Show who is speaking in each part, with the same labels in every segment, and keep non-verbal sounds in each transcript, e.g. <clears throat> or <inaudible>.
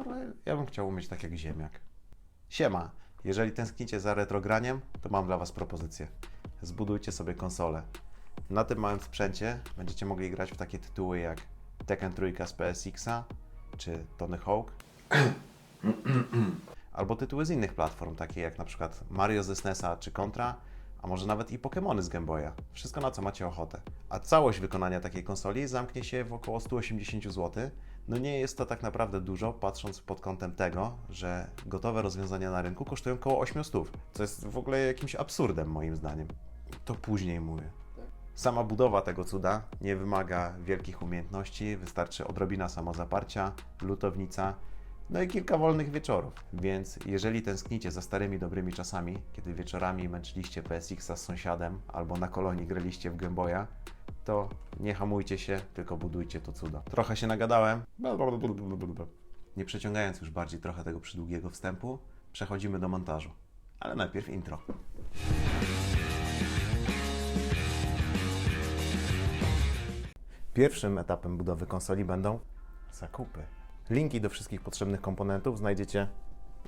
Speaker 1: skoro ja bym chciał umieć tak jak ziemniak. Siema, jeżeli tęsknicie za retrograniem, to mam dla Was propozycję. Zbudujcie sobie konsolę. Na tym małym sprzęcie będziecie mogli grać w takie tytuły jak Tekken 3 z PSX-a, czy Tony Hawk, <clears throat> albo tytuły z innych platform, takie jak na przykład Mario ze SNES-a czy Contra, a może nawet i Pokémony z Game Boya. Wszystko na co macie ochotę. A całość wykonania takiej konsoli zamknie się w około 180 zł. No nie jest to tak naprawdę dużo, patrząc pod kątem tego, że gotowe rozwiązania na rynku kosztują około 800, co jest w ogóle jakimś absurdem moim zdaniem. To później mówię. Sama budowa tego cuda nie wymaga wielkich umiejętności, wystarczy odrobina samozaparcia, lutownica, no i kilka wolnych wieczorów. Więc jeżeli tęsknicie za starymi dobrymi czasami, kiedy wieczorami męczyliście PSX-a z sąsiadem albo na kolonii graliście w Game Boya, to nie hamujcie się, tylko budujcie to cudo. Trochę się nagadałem. Nie przeciągając już bardziej trochę tego przydługiego wstępu, przechodzimy do montażu. Ale najpierw intro. Pierwszym etapem budowy konsoli będą zakupy. Linki do wszystkich potrzebnych komponentów znajdziecie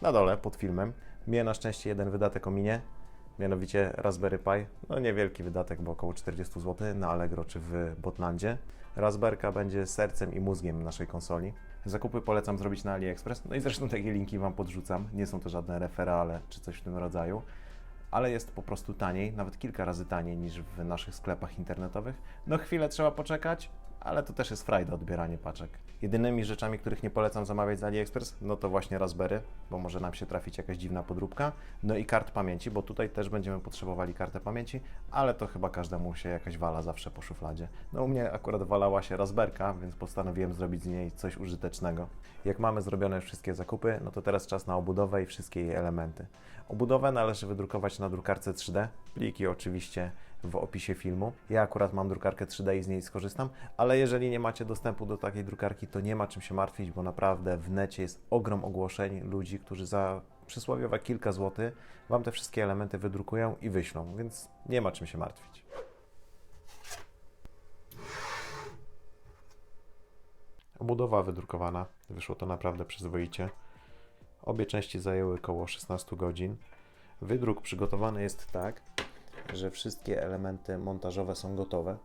Speaker 1: na dole pod filmem. Mnie na szczęście jeden wydatek ominie, mianowicie Raspberry Pi. No niewielki wydatek, bo około 40 zł na Allegro czy w Botlandzie. Raspberka będzie sercem i mózgiem naszej konsoli. Zakupy polecam zrobić na AliExpress. No i zresztą takie linki Wam podrzucam. Nie są to żadne referale czy coś w tym rodzaju ale jest po prostu taniej, nawet kilka razy taniej niż w naszych sklepach internetowych. No chwilę trzeba poczekać, ale to też jest frajda odbieranie paczek. Jedynymi rzeczami, których nie polecam zamawiać z AliExpress, no to właśnie Raspberry, bo może nam się trafić jakaś dziwna podróbka, no i kart pamięci, bo tutaj też będziemy potrzebowali kartę pamięci, ale to chyba każdemu się jakaś wala zawsze po szufladzie. No u mnie akurat walała się Raspberka, więc postanowiłem zrobić z niej coś użytecznego. Jak mamy zrobione wszystkie zakupy, no to teraz czas na obudowę i wszystkie jej elementy. Obudowę należy wydrukować na drukarce 3D, pliki oczywiście w opisie filmu. Ja akurat mam drukarkę 3D i z niej skorzystam, ale jeżeli nie macie dostępu do takiej drukarki, to nie ma czym się martwić, bo naprawdę w necie jest ogrom ogłoszeń ludzi, którzy za przysłowiowe kilka złotych Wam te wszystkie elementy wydrukują i wyślą, więc nie ma czym się martwić. Obudowa wydrukowana, wyszło to naprawdę przyzwoicie. Obie części zajęły około 16 godzin. Wydruk przygotowany jest tak, że wszystkie elementy montażowe są gotowe.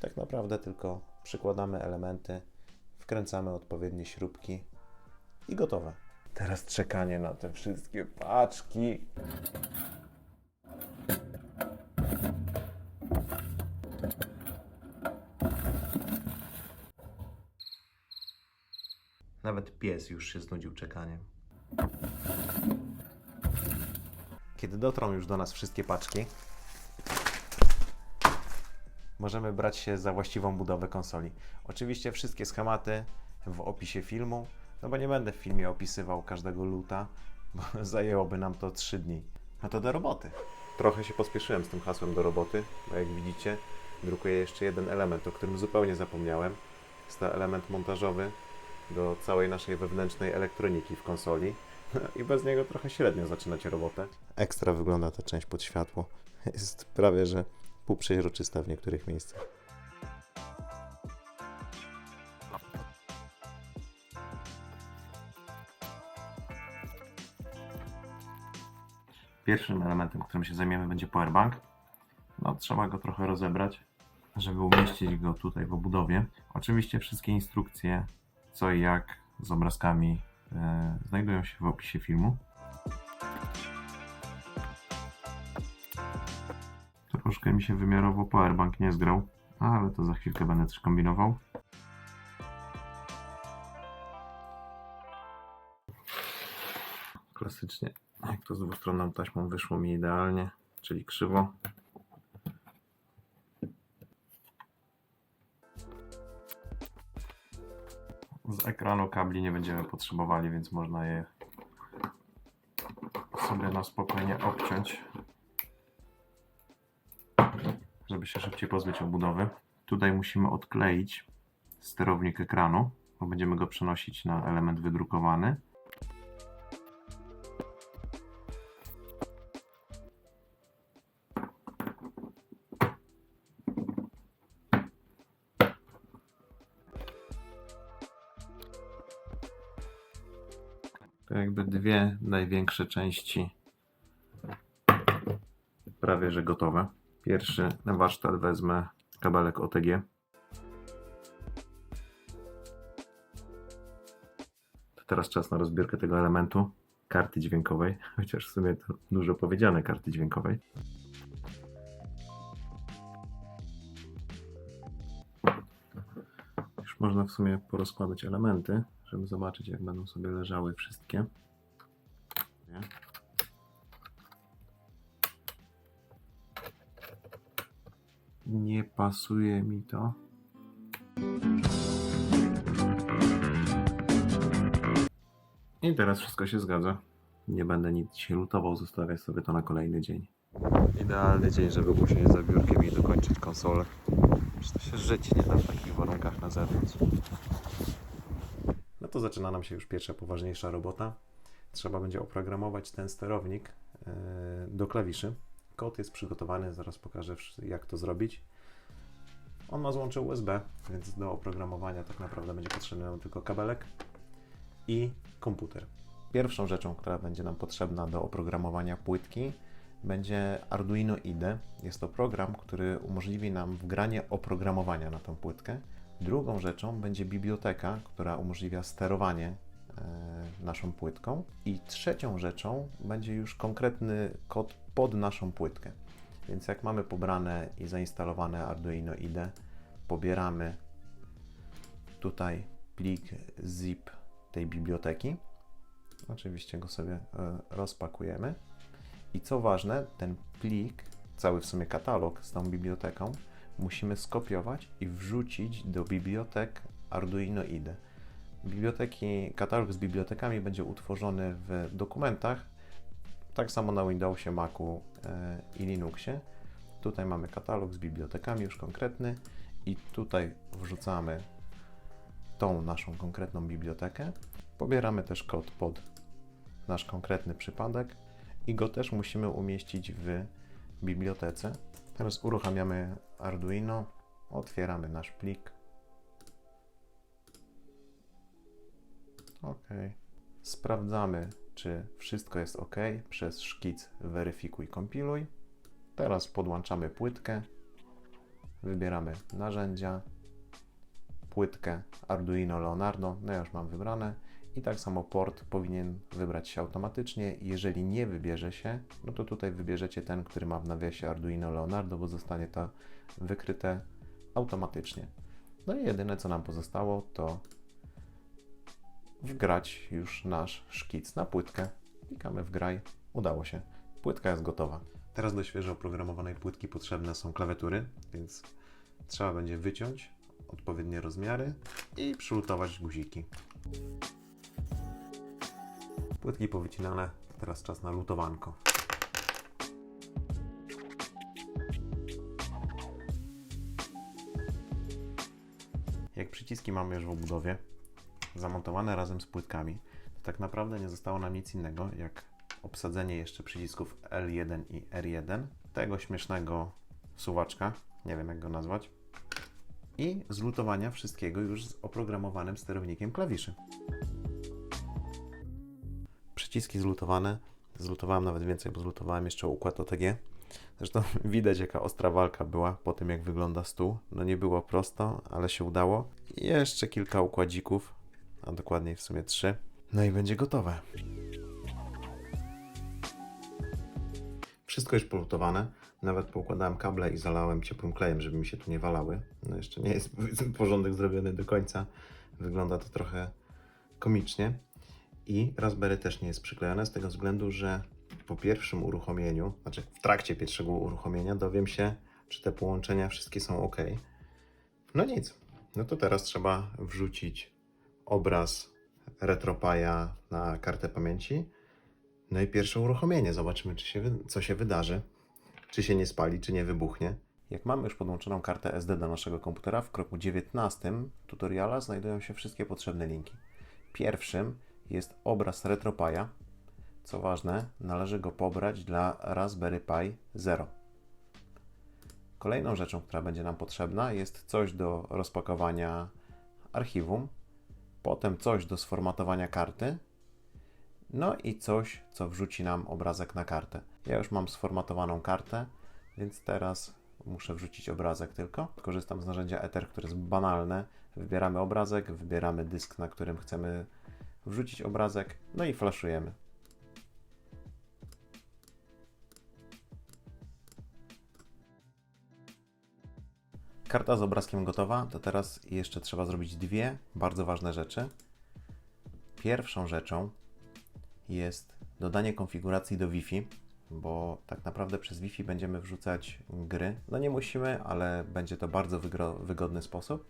Speaker 1: Tak naprawdę tylko przykładamy elementy, wkręcamy odpowiednie śrubki i gotowe. Teraz czekanie na te wszystkie paczki. Nawet pies już się znudził czekaniem. Kiedy dotrą już do nas wszystkie paczki, możemy brać się za właściwą budowę konsoli. Oczywiście wszystkie schematy w opisie filmu, no bo nie będę w filmie opisywał każdego luta, bo <laughs> zajęłoby nam to 3 dni. No to do roboty. Trochę się pospieszyłem z tym hasłem do roboty, bo jak widzicie, drukuję jeszcze jeden element, o którym zupełnie zapomniałem. Jest to element montażowy do całej naszej wewnętrznej elektroniki w konsoli. <laughs> I bez niego trochę średnio zaczynacie robotę. Ekstra wygląda ta część pod światło. Jest prawie, że półprzeźroczysta w niektórych miejscach. Pierwszym elementem, którym się zajmiemy, będzie powerbank. No, trzeba go trochę rozebrać, żeby umieścić go tutaj w obudowie. Oczywiście wszystkie instrukcje, co i jak, z obrazkami, e, znajdują się w opisie filmu. Troszkę mi się wymiarowo powerbank nie zgrał, ale to za chwilkę będę coś kombinował. Klasycznie, jak to z dwustronną taśmą wyszło mi idealnie, czyli krzywo. Z ekranu kabli nie będziemy potrzebowali, więc można je sobie na spokojnie obciąć żeby się szybciej pozbyć obudowy. Tutaj musimy odkleić sterownik ekranu, bo będziemy go przenosić na element wydrukowany. To jakby dwie największe części prawie że gotowe. Pierwszy na warsztat wezmę kabelek OTG. To teraz czas na rozbiórkę tego elementu karty dźwiękowej, <laughs> chociaż w sumie to dużo powiedziane karty dźwiękowej. Już można w sumie porozkładać elementy, żeby zobaczyć jak będą sobie leżały wszystkie. Nie pasuje mi to. I teraz wszystko się zgadza. Nie będę nic dzisiaj lutował, zostawię sobie to na kolejny dzień. Idealny dzień, żeby usiąść za biurkiem i dokończyć konsolę. Przecież to się żyć nie da w takich warunkach na zewnątrz. No to zaczyna nam się już pierwsza poważniejsza robota. Trzeba będzie oprogramować ten sterownik yy, do klawiszy. Kod jest przygotowany, zaraz pokażę jak to zrobić. On ma złącze USB, więc do oprogramowania tak naprawdę będzie potrzebny nam tylko kabelek i komputer. Pierwszą rzeczą, która będzie nam potrzebna do oprogramowania płytki, będzie Arduino IDE. Jest to program, który umożliwi nam wgranie oprogramowania na tą płytkę. Drugą rzeczą będzie biblioteka, która umożliwia sterowanie naszą płytką. I trzecią rzeczą będzie już konkretny kod pod naszą płytkę. Więc jak mamy pobrane i zainstalowane Arduino IDE, pobieramy tutaj plik zip tej biblioteki. Oczywiście go sobie e, rozpakujemy. I co ważne, ten plik, cały w sumie katalog z tą biblioteką, musimy skopiować i wrzucić do bibliotek Arduino IDE. Biblioteki, katalog z bibliotekami będzie utworzony w dokumentach, tak samo na Windowsie, Macu e, i Linuxie. Tutaj mamy katalog z bibliotekami już konkretny i tutaj wrzucamy tą naszą konkretną bibliotekę. Pobieramy też kod pod nasz konkretny przypadek i go też musimy umieścić w bibliotece. Teraz uruchamiamy Arduino, otwieramy nasz plik. OK. Sprawdzamy, czy wszystko jest OK przez szkic weryfikuj, kompiluj. Teraz podłączamy płytkę, wybieramy narzędzia, płytkę Arduino Leonardo, no ja już mam wybrane i tak samo port powinien wybrać się automatycznie. Jeżeli nie wybierze się, no to tutaj wybierzecie ten, który ma w nawiasie Arduino Leonardo, bo zostanie to wykryte automatycznie. No i jedyne co nam pozostało to wgrać już nasz szkic na płytkę. Klikamy w graj, udało się. Płytka jest gotowa. Teraz do świeżo oprogramowanej płytki potrzebne są klawiatury, więc trzeba będzie wyciąć odpowiednie rozmiary i przylutować guziki. Płytki powycinane, teraz czas na lutowanko. Jak przyciski mamy już w obudowie, zamontowane razem z płytkami, to tak naprawdę nie zostało nam nic innego jak obsadzenie jeszcze przycisków L1 i R1, tego śmiesznego suwaczka, nie wiem jak go nazwać, i zlutowania wszystkiego już z oprogramowanym sterownikiem klawiszy. Przyciski zlutowane. Zlutowałem nawet więcej, bo zlutowałem jeszcze układ OTG. Zresztą <laughs> widać, jaka ostra walka była po tym, jak wygląda stół. No nie było prosto, ale się udało. I jeszcze kilka układzików, a dokładniej w sumie trzy. No i będzie gotowe. Wszystko już polutowane. Nawet poukładałem kable i zalałem ciepłym klejem, żeby mi się tu nie walały. No jeszcze nie jest porządek zrobiony do końca. Wygląda to trochę komicznie. I Raspberry też nie jest przyklejone z tego względu, że po pierwszym uruchomieniu, znaczy w trakcie pierwszego uruchomienia dowiem się, czy te połączenia wszystkie są ok. No nic. No to teraz trzeba wrzucić obraz RetroPie'a na kartę pamięci. No i pierwsze uruchomienie. Zobaczymy, czy się, co się wydarzy. Czy się nie spali, czy nie wybuchnie. Jak mamy już podłączoną kartę SD do naszego komputera, w kroku 19 tutoriala znajdują się wszystkie potrzebne linki. Pierwszym jest obraz RetroPie'a. Co ważne, należy go pobrać dla Raspberry Pi Zero. Kolejną rzeczą, która będzie nam potrzebna, jest coś do rozpakowania archiwum, potem coś do sformatowania karty, no i coś, co wrzuci nam obrazek na kartę. Ja już mam sformatowaną kartę, więc teraz muszę wrzucić obrazek tylko. Korzystam z narzędzia Ether, które jest banalne. Wybieramy obrazek, wybieramy dysk, na którym chcemy wrzucić obrazek, no i flaszujemy. Karta z obrazkiem gotowa, to teraz jeszcze trzeba zrobić dwie bardzo ważne rzeczy. Pierwszą rzeczą jest dodanie konfiguracji do Wi-Fi, bo tak naprawdę przez Wi-Fi będziemy wrzucać gry. No nie musimy, ale będzie to bardzo wygodny sposób.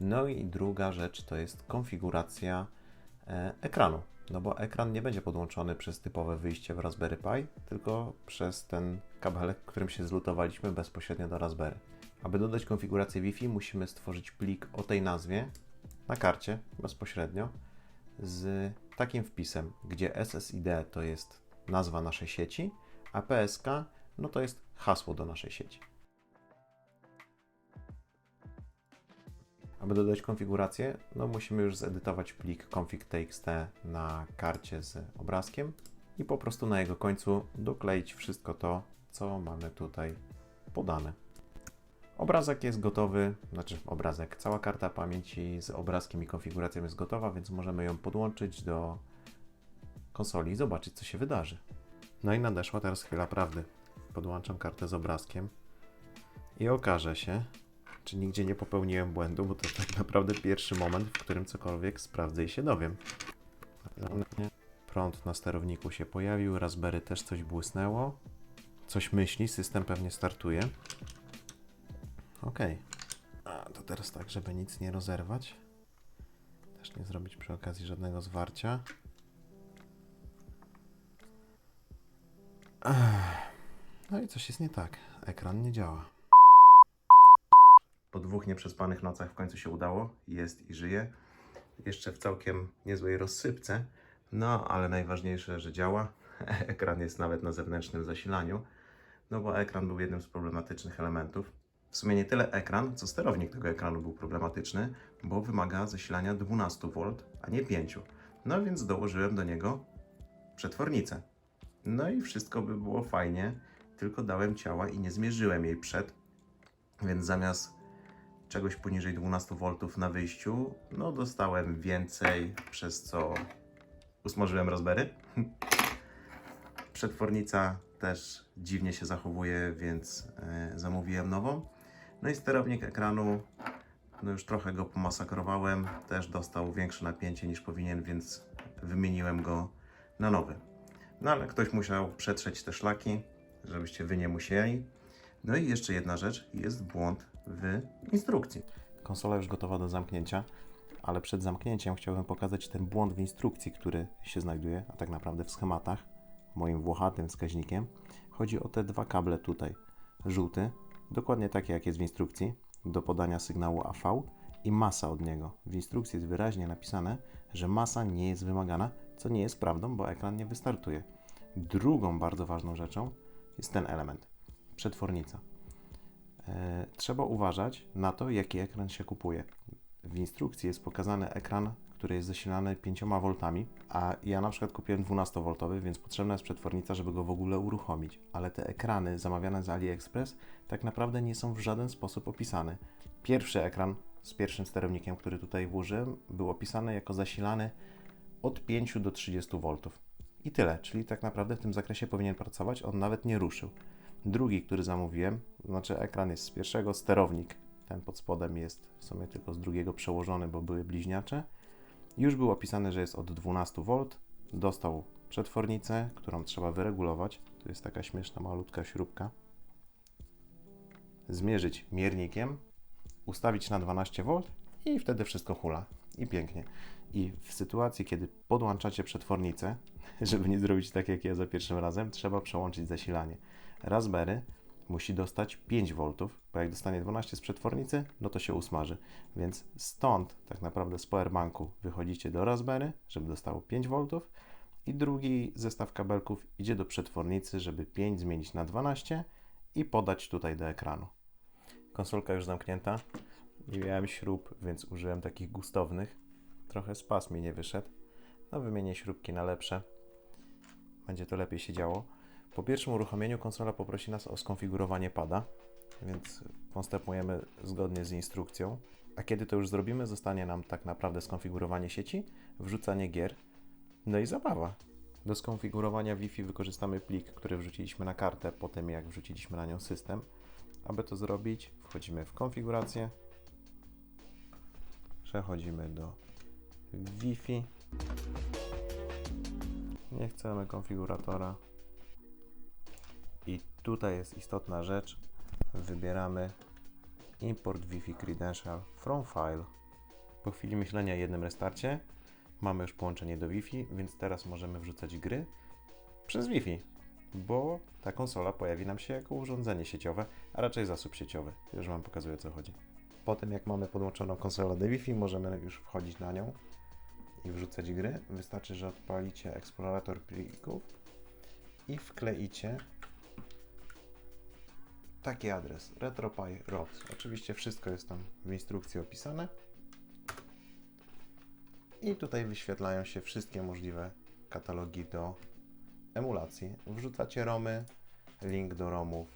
Speaker 1: No i druga rzecz to jest konfiguracja e, ekranu. No bo ekran nie będzie podłączony przez typowe wyjście w Raspberry Pi, tylko przez ten kabelek, którym się zlutowaliśmy bezpośrednio do Raspberry. Aby dodać konfigurację Wi-Fi, musimy stworzyć plik o tej nazwie na karcie bezpośrednio z takim wpisem, gdzie SSID to jest nazwa naszej sieci, a PSK no to jest hasło do naszej sieci. Aby dodać konfigurację, no musimy już zedytować plik config.txt na karcie z obrazkiem i po prostu na jego końcu dokleić wszystko to, co mamy tutaj podane. Obrazek jest gotowy, znaczy obrazek, cała karta pamięci z obrazkiem i konfiguracją jest gotowa, więc możemy ją podłączyć do konsoli i zobaczyć, co się wydarzy. No i nadeszła teraz chwila prawdy. Podłączam kartę z obrazkiem i okaże się, czy nigdzie nie popełniłem błędu, bo to tak naprawdę pierwszy moment, w którym cokolwiek sprawdzę i się dowiem. Prąd na sterowniku się pojawił, Raspberry też coś błysnęło. Coś myśli, system pewnie startuje. Ok. A to teraz tak, żeby nic nie rozerwać. Też nie zrobić przy okazji żadnego zwarcia. No i coś jest nie tak. Ekran nie działa. Po dwóch nieprzespanych nocach w końcu się udało. Jest i żyje. Jeszcze w całkiem niezłej rozsypce. No, ale najważniejsze, że działa. <laughs> Ekran jest nawet na zewnętrznym zasilaniu. No bo ekran był jednym z problematycznych elementów. W sumie nie tyle ekran, co sterownik tego ekranu był problematyczny, bo wymaga zasilania 12 V, a nie 5. No więc dołożyłem do niego przetwornicę. No i wszystko by było fajnie, tylko dałem ciała i nie zmierzyłem jej przed, więc zamiast czegoś poniżej 12 V na wyjściu, no dostałem więcej, przez co usmażyłem Raspberry. <laughs> Przetwornica też dziwnie się zachowuje, więc e, zamówiłem nową. No i sterownik ekranu, no już trochę go pomasakrowałem, też dostał większe napięcie niż powinien, więc wymieniłem go na nowy. No ale ktoś musiał przetrzeć te szlaki, żebyście wy nie musieli. No i jeszcze jedna rzecz, jest błąd w instrukcji. Konsola już gotowa do zamknięcia, ale przed zamknięciem chciałbym pokazać ten błąd w instrukcji, który się znajduje, a tak naprawdę w schematach, moim włochatym wskaźnikiem. Chodzi o te dwa kable tutaj. Żółty, dokładnie takie jak jest w instrukcji, do podania sygnału AV i masa od niego. W instrukcji jest wyraźnie napisane, że masa nie jest wymagana, co nie jest prawdą, bo ekran nie wystartuje. Drugą bardzo ważną rzeczą jest ten element przetwornica. E, trzeba uważać na to, jaki ekran się kupuje. W instrukcji jest pokazany ekran, który jest zasilany 5 V, a ja na przykład kupiłem 12V, więc potrzebna jest przetwornica, żeby go w ogóle uruchomić. Ale te ekrany zamawiane z AliExpress tak naprawdę nie są w żaden sposób opisane. Pierwszy ekran z pierwszym sterownikiem, który tutaj włożyłem, był opisany jako zasilany od 5 do 30 V. I tyle, czyli tak naprawdę w tym zakresie powinien pracować, on nawet nie ruszył. Drugi, który zamówiłem, znaczy ekran jest z pierwszego, sterownik, ten pod spodem jest w sumie tylko z drugiego przełożony, bo były bliźniacze. Już było opisane, że jest od 12 V, dostał przetwornicę, którą trzeba wyregulować. Tu jest taka śmieszna, malutka śrubka. Zmierzyć miernikiem, ustawić na 12 V i wtedy wszystko hula. I pięknie. I w sytuacji, kiedy podłączacie przetwornicę, <laughs> żeby nie zrobić tak jak ja za pierwszym razem, trzeba przełączyć zasilanie. Raspberry musi dostać 5 V, bo jak dostanie 12 z przetwornicy, no to się usmaży. Więc stąd tak naprawdę z powerbanku wychodzicie do Raspberry, żeby dostało 5 V i drugi zestaw kabelków idzie do przetwornicy, żeby 5 zmienić na 12 i podać tutaj do ekranu. Konsolka już zamknięta. Nie miałem śrub, więc użyłem takich gustownych. Trochę spas mi nie wyszedł. No wymienię śrubki na lepsze. będzie to lepiej się działo. Po pierwszym uruchomieniu konsola poprosi nas o skonfigurowanie pada, więc postępujemy zgodnie z instrukcją. A kiedy to już zrobimy, zostanie nam tak naprawdę skonfigurowanie sieci, wrzucanie gier, no i zabawa. Do skonfigurowania Wi-Fi wykorzystamy plik, który wrzuciliśmy na kartę po tym, jak wrzuciliśmy na nią system. Aby to zrobić, wchodzimy w konfigurację, przechodzimy do Wi-Fi. Nie chcemy konfiguratora. Tutaj jest istotna rzecz. Wybieramy Import Wi-Fi Credential from File. Po chwili myślenia i jednym restarcie mamy już połączenie do Wi-Fi, więc teraz możemy wrzucać gry przez Wi-Fi, bo ta konsola pojawi nam się jako urządzenie sieciowe, a raczej zasób sieciowy. Już Wam pokazuję o co chodzi. Po tym jak mamy podłączoną konsolę do Wi-Fi, możemy już wchodzić na nią i wrzucać gry. Wystarczy, że odpalicie eksplorator plików i wkleicie taki adres retropie.rot. Oczywiście wszystko jest tam w instrukcji opisane. I tutaj wyświetlają się wszystkie możliwe katalogi do emulacji. Wrzucacie ROMy, link do ROMów.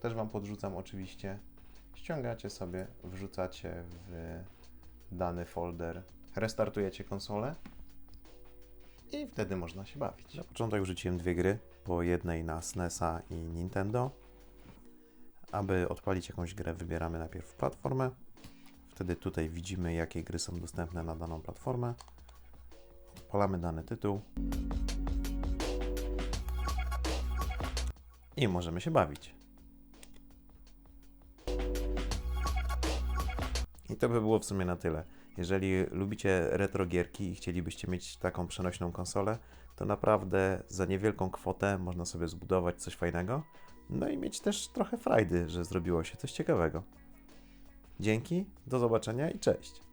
Speaker 1: Też Wam podrzucam oczywiście. Ściągacie sobie, wrzucacie w dany folder, restartujecie konsolę i wtedy można się bawić. Na początek wrzuciłem dwie gry, po jednej na SNESa i Nintendo. Aby odpalić jakąś grę, wybieramy najpierw platformę. Wtedy tutaj widzimy, jakie gry są dostępne na daną platformę. Odpalamy dany tytuł. I możemy się bawić. I to by było w sumie na tyle. Jeżeli lubicie retro gierki i chcielibyście mieć taką przenośną konsolę, to naprawdę za niewielką kwotę można sobie zbudować coś fajnego. No i mieć też trochę frajdy, że zrobiło się coś ciekawego. Dzięki, do zobaczenia i cześć.